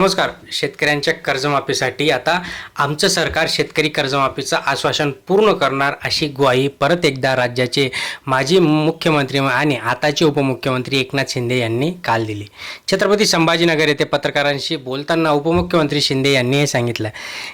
नमस्कार. शेतकऱ्यांच्या कर्जमाफीसाठी आता आमचं सरकार शेतकरी कर्जमाफीचं आश्वासन पूर्ण करणार अशी ग्वाही परत एकदा राज्याचे माजी मुख्यमंत्री आणि आताचे उपमुख्यमंत्री एकनाथ शिंदे यांनी काल दिली. छत्रपती संभाजीनगर येथे पत्रकारांशी बोलताना उपमुख्यमंत्री शिंदे यांनी हे सांगितलं.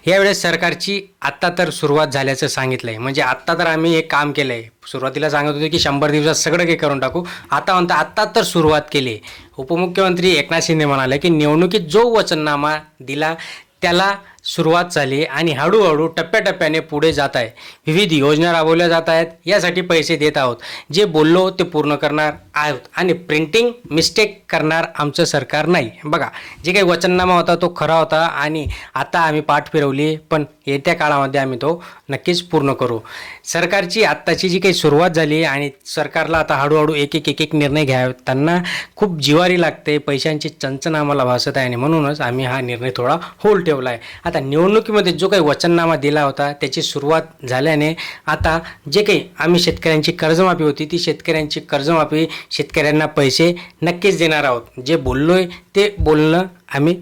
यावेळेस सरकारची आत्ता तर सुरुवात झाल्याचं सांगितलं आहे म्हणजे आत्ता तर आम्ही हे काम केलं आहे सुरुवातीला सांगत होते की शंभर दिवसात सगळं काही करून टाकू. आता म्हणता आत्ता तर सुरुवात केली. उपमुख्यमंत्री एकनाथ शिंदे म्हणाले की निवडणुकीत जो वचननामा दिला त्याला सुरुवात झाली आणि हळूहळू टप्प्याटप्प्याने पुढे जात आहे. विविध योजना राबवल्या जात आहेत. यासाठी पैसे देत आहोत. जे बोललो ते पूर्ण करणार आहोत आणि प्रिंटिंग मिस्टेक करणार आमचं सरकार नाही. बघा जे काही वचननामा होता तो खरा होता आणि आता आम्ही पाठ फिरवली पण येत्या काळामध्ये आम्ही तो नक्कीच पूर्ण करू. सरकारची आत्ताची जी काही सुरुवात झाली आणि सरकारला आता हळूहळू एक एक एक एक निर्णय घ्यावे त्यांना खूप जिवारी लागते. पैशांची चंचन आम्हाला भासत आहे आणि म्हणूनच आम्ही हा निर्णय थोडा होल्ड ठेवला आहे. आता आता निवडणुकीमध्ये जो काही वचननामा दिला होता त्याची सुरुवात झाल्याने आता जे काही आम्ही शेतकऱ्यांची कर्जमाफी होती ती शेतकऱ्यांची कर्जमाफी शेतकऱ्यांना पैसे नक्कीच देणार आहोत. जे बोललो आहे ते बोलणं आम्ही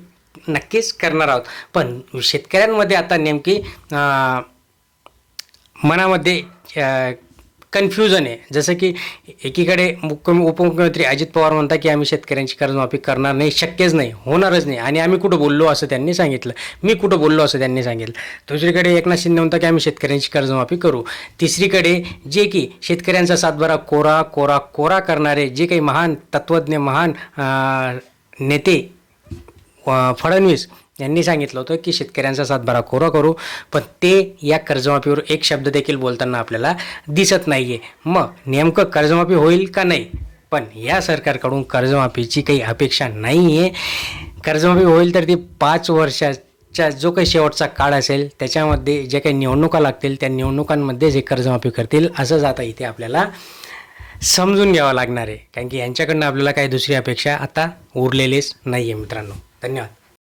नक्कीच करणार आहोत. पण शेतकऱ्यांमध्ये आता नेमकी मनामध्ये कन्फ्युजन आहे. जसं की एकीकडे मुख्य उपमुख्यमंत्री अजित पवार म्हणतात की आम्ही शेतकऱ्यांची कर्जमाफी करणार नाही शक्यच नाही होणारच नाही. आणि आम्ही कुठं बोललो असं त्यांनी सांगितलं. मी कुठं बोललो असं त्यांनी सांगितलं. दुसरीकडे एकनाथ शिंदे म्हणतात की आम्ही शेतकऱ्यांची कर्जमाफी करू. तिसरीकडे जे की शेतकऱ्यांचा सातबारा कोरा कोरा कोरा करणारे जे काही महान तत्त्वज्ञ महान नेते फडणवीस यांनी सांगितलं होतं की शेतकऱ्यांचा सातबारा कोरा करू पण ते या कर्जमाफीवर एक शब्द देखील बोलताना आपल्याला दिसत नाही आहे मग नेमकं कर्जमाफी होईल का नाही? पण या सरकारकडून कर्जमाफीची काही अपेक्षा नाही आहे कर्जमाफी होईल तर ती पाच वर्षाच्या जो काही शेवटचा काळ असेल त्याच्यामध्ये जे काही निवडणुका लागतील त्या निवडणुकांमध्ये जे कर्जमाफी करतील असं जाता इथे आपल्याला समजून घ्यावं लागणार आहे. कारण की यांच्याकडनं आपल्याला काही दुसरी अपेक्षा आता उरलेलीच नाही आहे मित्रांनो. धन्यवाद.